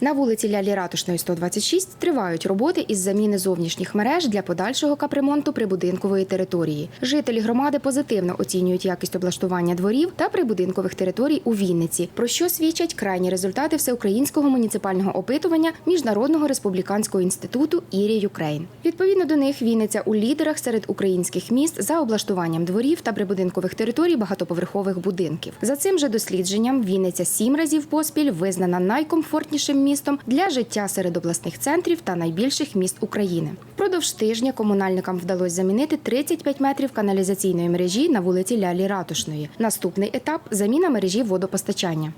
На вулиці Лялі Ратушної 126 тривають роботи із заміни зовнішніх мереж для подальшого капремонту прибудинкової території. Жителі громади позитивно оцінюють якість облаштування дворів та прибудинкових територій у Вінниці, про що свідчать крайні результати всеукраїнського муніципального опитування Міжнародного республіканського інституту Ірі Юкрейн. Відповідно до них Вінниця у лідерах серед українських міст за облаштуванням дворів та прибудинкових територій багатоповерхових будинків. За цим же дослідженням Вінниця сім разів поспіль визнана найкомфортнішим містом для життя серед обласних центрів та найбільших міст України. Впродовж тижня комунальникам вдалося замінити 35 метрів каналізаційної мережі на вулиці Лялі Ратушної. Наступний етап заміна мережі водопостачання.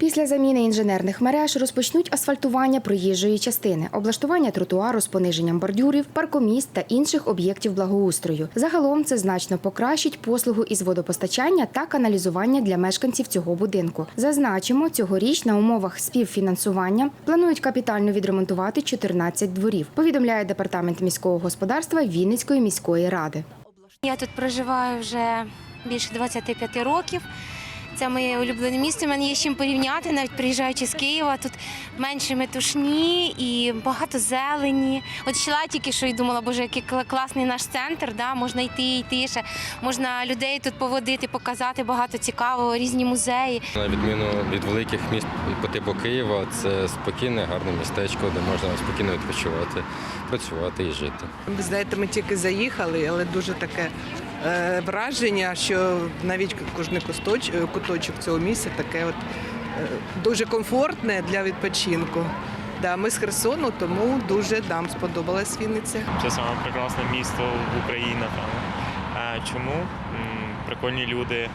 Після заміни інженерних мереж розпочнуть асфальтування проїжджої частини, облаштування тротуару з пониженням бордюрів, паркоміст та інших об'єктів благоустрою. Загалом це значно покращить послугу із водопостачання та каналізування для мешканців цього будинку. Зазначимо, цьогоріч на умовах співфінансування планують капітально відремонтувати 14 дворів. Повідомляє департамент міського господарства Вінницької міської ради. Я тут проживаю вже більше 25 років. Це моє улюблене місце. У мене є з чим порівняти, навіть приїжджаючи з Києва. Тут менше метушні і багато зелені. От йшла тільки що і думала, боже, який класний наш центр. Да? Можна йти, йти ще, можна людей тут поводити, показати багато цікавого, різні музеї. На відміну від великих міст по типу Києва, це спокійне, гарне містечко, де можна спокійно відпочивати, працювати і жити. Ви знаєте, ми тільки заїхали, але дуже таке е, враження, що навіть кожен кусточ, е, куточок цього місця таке от е, дуже комфортне для відпочинку. Да, ми з Херсону, тому дуже нам сподобалась Вінниця. Це саме прекрасне місто в Україні. Е, Чому? Прикольні люди,